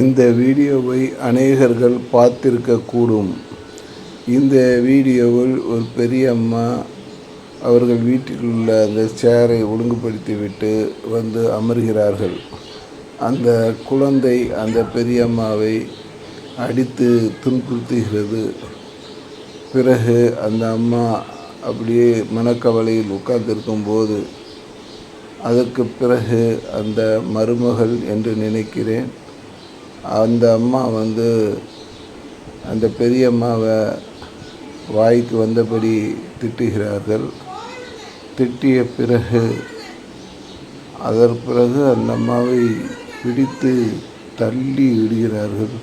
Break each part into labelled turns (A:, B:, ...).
A: இந்த வீடியோவை அநேகர்கள் பார்த்திருக்கக்கூடும் இந்த வீடியோவில் ஒரு பெரியம்மா அவர்கள் வீட்டில் உள்ள அந்த சேரை ஒழுங்குபடுத்திவிட்டு வந்து அமர்கிறார்கள். அந்த குழந்தை அந்த பெரியம்மாவை அடித்து துன்புறுத்துகிறது. பிறகு அந்த அம்மா அப்படியே மனக்கவலையில் உட்கார்ந்திருக்கும் போது அதற்கு பிறகு அந்த மருமகள் என்று நினைக்கிறேன். அந்த அம்மா வந்து அந்த பெரியம்மாவை வாய்க்கு வந்தபடி திட்டுகிறார்கள். திட்டிய பிறகு அதற்கு பிறகு அந்த அம்மாவை பிடித்து தள்ளி விடுகிறார்கள்.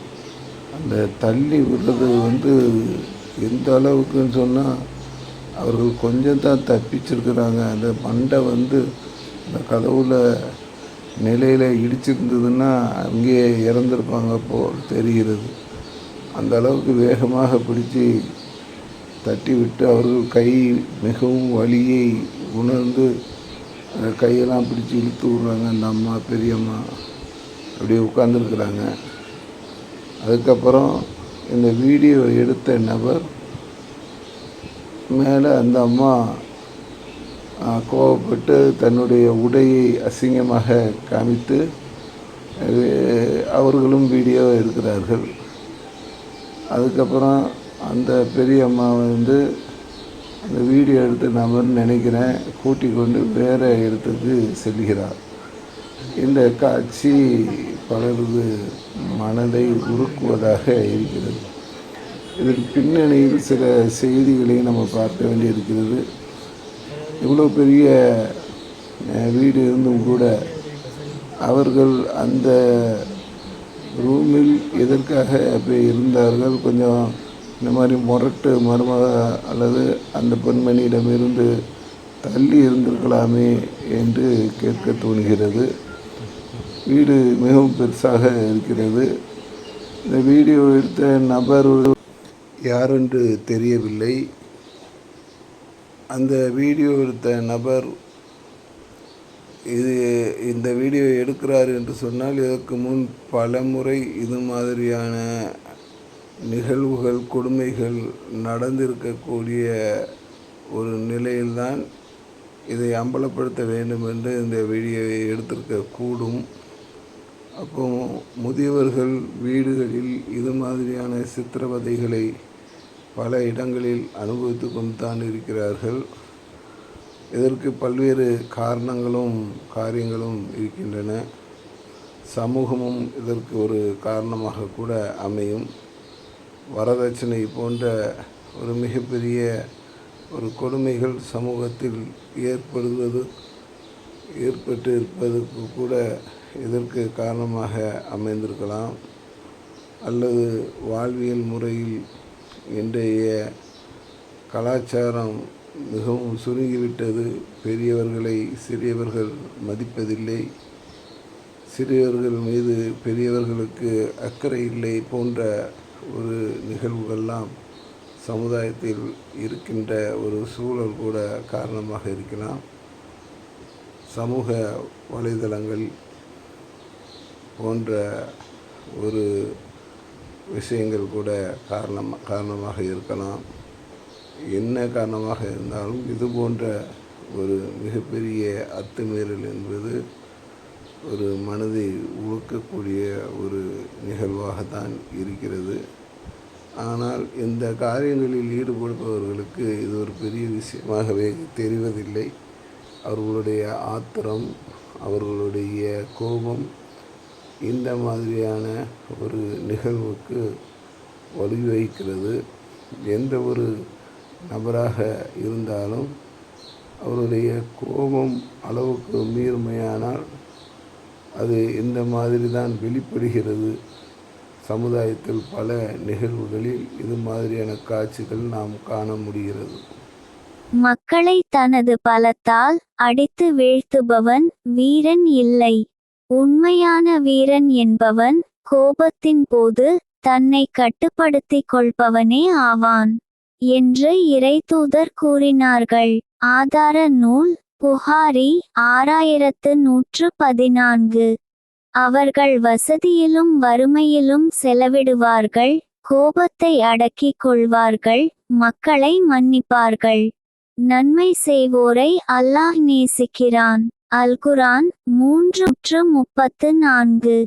A: அந்த தள்ளி விடுறது வந்து எந்த அளவுக்குன்னு சொன்னால் அவர்கள் கொஞ்சம் தான் தப்பிச்சிருக்கிறாங்க. அந்த மண்டை வந்து அந்த கதவுல நிலையில் இடிச்சிருந்ததுன்னா அங்கேயே இறந்துருப்பாங்க போல் தெரிகிறது. அந்த அளவுக்கு வேகமாக பிடிச்சி தட்டி விட்டு அவர்கள் கை மிகவும் வலியை உணர்ந்து அந்த கையெல்லாம் பிடிச்சி இழுத்து விட்றாங்க. அந்த அம்மா பெரியம்மா அப்படியே உட்காந்துருக்குறாங்க அதுக்கப்புறம் இந்த வீடியோ எடுத்த நபர் மேலே அந்த அம்மா கோவப்பட்டு தன்னுடைய உடையை அசிங்கமாக காமித்து அவர்களும் வீடியோ எடுக்கிறார்கள். அதுக்கப்புறம் அந்த பெரிய அம்மா வந்து அந்த வீடியோ எடுத்து நபர்னு நினைக்கிறேன் கூட்டிக் கொண்டு வேறு இடத்துக்கு செல்கிறார். இந்த காட்சி பலரது மனதை உருக்குவதாக இருக்கிறது. இதன் பின்னணியில் சில செய்திகளை நம்ம பார்க்க வேண்டியிருக்கிறது. இவ்வளோ பெரிய வீடு இருந்தும் கூட அவர்கள் அந்த ரூமில் எதற்காக அப்படி இருந்தார்கள்? கொஞ்சம் இந்த மாதிரி முரட்டு மருமக அல்லது அந்த பெண்மணியிடமிருந்து தள்ளி இருந்திருக்கலாமே என்று கேட்க தோணுகிறது. வீடு மிகவும் பெருசாக இருக்கிறது. இந்த வீடியோ எடுத்த நபர் யாரென்று தெரியவில்லை. அந்த வீடியோ எடுத்த நபர் இது இந்த வீடியோ எடுக்கிறார் என்று சொன்னால் இதற்கு முன் பல முறை இது மாதிரியான நிகழ்வுகள் கொடுமைகள் நடந்திருக்கக்கூடிய ஒரு நிலையில்தான் இதை அம்பலப்படுத்த வேண்டும் என்று இந்த வீடியோவை எடுத்திருக்க கூடும். அப்போ முதியவர்கள் வீடுகளில் இது மாதிரியான சித்திரவதைகளை பல இடங்களில் அனுபவித்து கொண்டு தான் இருக்கிறார்கள். இதற்கு பல்வேறு காரணங்களும் காரியங்களும் இருக்கின்றன. சமூகமும் இதற்கு ஒரு காரணமாக கூட அமையும். வரதட்சணை போன்ற ஒரு மிகப்பெரிய ஒரு கொடுமைகள் சமூகத்தில் ஏற்படுவது ஏற்பட்டு இருப்பதற்கு கூட இதற்கு காரணமாக அமைந்திருக்கலாம். அல்லது வாழ்வியல் முறையில் இன்றைய கலாச்சாரம் மிகவும் சுருங்கிவிட்டது. பெரியவர்களை சிறியவர்கள் மதிப்பதில்லை. சிறியவர்கள் மீது பெரியவர்களுக்கு அக்கறை இல்லை போன்ற ஒரு நிகழ்வுகள்லாம் சமுதாயத்தில் இருக்கின்ற ஒரு சூழல் கூட காரணமாக இருக்கலாம். சமூக வலைதளங்கள் போன்ற ஒரு விஷயங்கள் கூட காரணம் காரணமாக இருக்கலாம். என்ன காரணமாக இருந்தாலும் இது போன்ற ஒரு மிகப்பெரிய அத்துமீறல் என்பது ஒரு மனதை உழுக்கக்கூடிய ஒரு நிகழ்வாகத்தான் இருக்கிறது. ஆனால் இந்த காரியங்களில் ஈடுபடுபவர்களுக்கு இது ஒரு பெரிய விஷயமாகவே தெரிவதில்லை. அவர்களுடைய ஆத்திரம் அவர்களுடைய கோபம் இந்த மாதிரியான ஒரு நிகழ்வுக்கு வழிவகுக்கிறது. எந்த ஒரு நபராக இருந்தாலும் அவருடைய கோபம் அளவுக்கு மீறுமையானால் அது இந்த மாதிரி தான் வெளிப்படுகிறது. சமுதாயத்தில் பல நிகழ்வுகளில் இது மாதிரியான காட்சிகள் நாம் காண முடிகிறது.
B: மக்களை தனது பலத்தால் அடித்து வீழ்த்துபவன் வீரன் இல்லை. உண்மையான வீரன் என்பவன் கோபத்தின் போது தன்னை கட்டுப்படுத்திக் கொள்பவனே ஆவான் என்று இறைதூதர் கூறினார்கள். ஆதார நூல் புகாரி ஆறாயிரத்து நூற்று பதினான்கு. அவர்கள் வசதியிலும் வறுமையிலும் செலவிடுவார்கள் கோபத்தை அடக்கிக் கொள்வார்கள் மக்களை மன்னிப்பார்கள். நன்மை செய்வோரை அல்லாஹ் நேசிக்கிறான். அல்குரான் மூன்று முப்பத்து நான்கு.